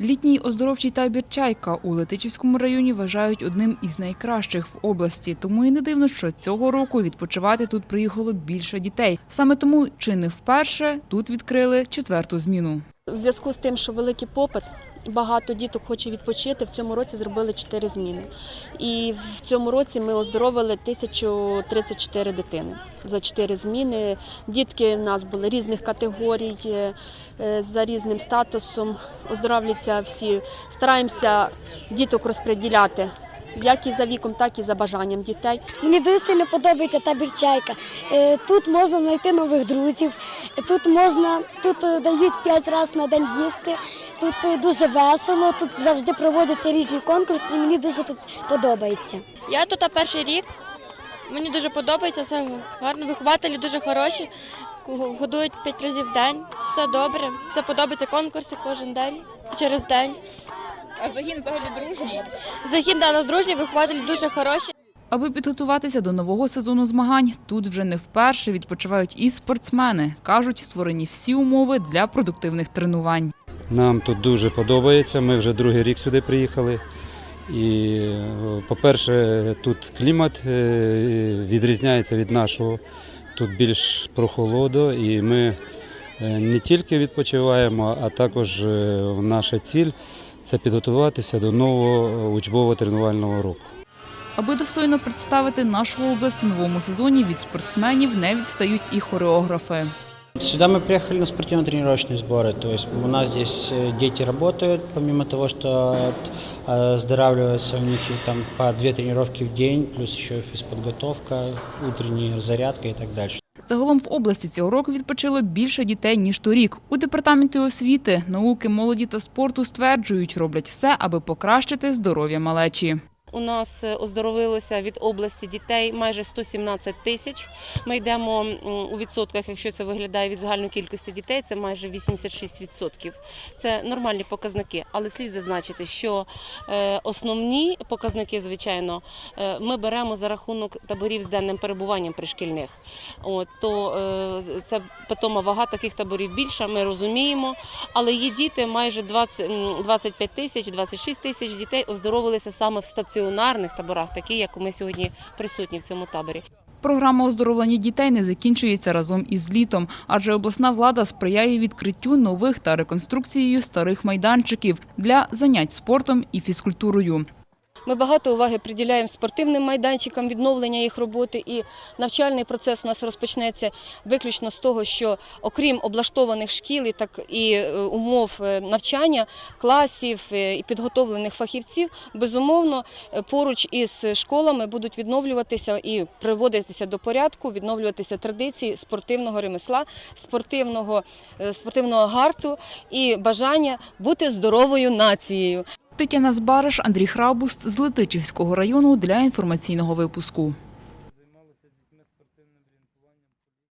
Літній оздоровчий табір Чайка у Летичівському районі вважають одним із найкращих в області. Тому і не дивно, що цього року відпочивати тут приїхало більше дітей. Саме тому чи не вперше тут відкрили четверту зміну. В зв'язку з тим, що великий попит, багато діток хоче відпочити. В цьому році зробили 4 зміни. І в цьому році ми оздоровили 1034 дитини за 4 зміни. Дітки в нас були різних категорій, е, за різним статусом. Оздоровляться всі. Стараємося діток розподіляти як і за віком, так і за бажанням дітей. Мені дуже сильно подобається табір чайка. Е, Тут можна знайти нових друзів, тут можна, тут е, дають п'ять разів на день їсти. Тут е, дуже весело, тут завжди проводяться різні конкурси. і Мені дуже тут подобається. Я тут перший рік. Мені дуже подобається, все гарно. Вихователі дуже хороші. Годують п'ять разів в день. Все добре, все подобається. Конкурси кожен день, через день. А загін взагалі дружній. Захід да, у нас дружній, вихователі дуже хороші. Аби підготуватися до нового сезону змагань, тут вже не вперше відпочивають і спортсмени. кажуть, створені всі умови для продуктивних тренувань. Нам тут дуже подобається. Ми вже другий рік сюди приїхали. І, по-перше, тут клімат е, відрізняється від нашого. Тут більш прохолодо, і ми е, не тільки відпочиваємо, а також е, наша ціль це підготуватися до нового учбово-тренувального року. Аби достойно представити нашу область у новому сезоні, від спортсменів не відстають і хореографи. Сюда мы приехали на спортивно-тренировочные сборы. То есть у нас здесь э, дети работают, помимо того, что от- э, оздоравливаются у них и там по две тренировки в день, плюс еще физподготовка, утренняя зарядка и так дальше. Загалом в області цього року відпочило більше дітей ніж торік. У департаменті освіти, науки, молоді та спорту стверджують, роблять все, аби покращити здоров'я малечі. У нас е, оздоровилося від області дітей майже 117 тисяч. Ми йдемо у відсотках, якщо це виглядає від загальної кількості дітей, це майже 86%. Це нормальні показники, але слід зазначити, що е, основні показники, звичайно, е, ми беремо за рахунок таборів з денним перебуванням пришкільних. От то це питома вага таких таборів більша. Ми розуміємо, але є діти майже 20, м, 25 тисяч, 26 тисяч дітей оздоровилися саме в стаціонарних таборах, такі як ми сьогодні присутні в цьому таборі. Програма оздоровлення дітей не закінчується разом із літом, адже обласна влада сприяє відкриттю нових та реконструкцією старих майданчиків для занять спортом і фізкультурою. Ми багато уваги приділяємо спортивним майданчикам, відновлення їх роботи. І навчальний процес у нас розпочнеться виключно з того, що окрім облаштованих шкіл і так і е, умов е, навчання, класів е, і підготовлених фахівців, безумовно, поруч із школами будуть відновлюватися і приводитися до порядку, відновлюватися традиції спортивного ремесла, спортивного, спортивного гарту і бажання бути здоровою нацією. Тетяна Збариш, Андрій Храбуст з Летичівського району для інформаційного випуску.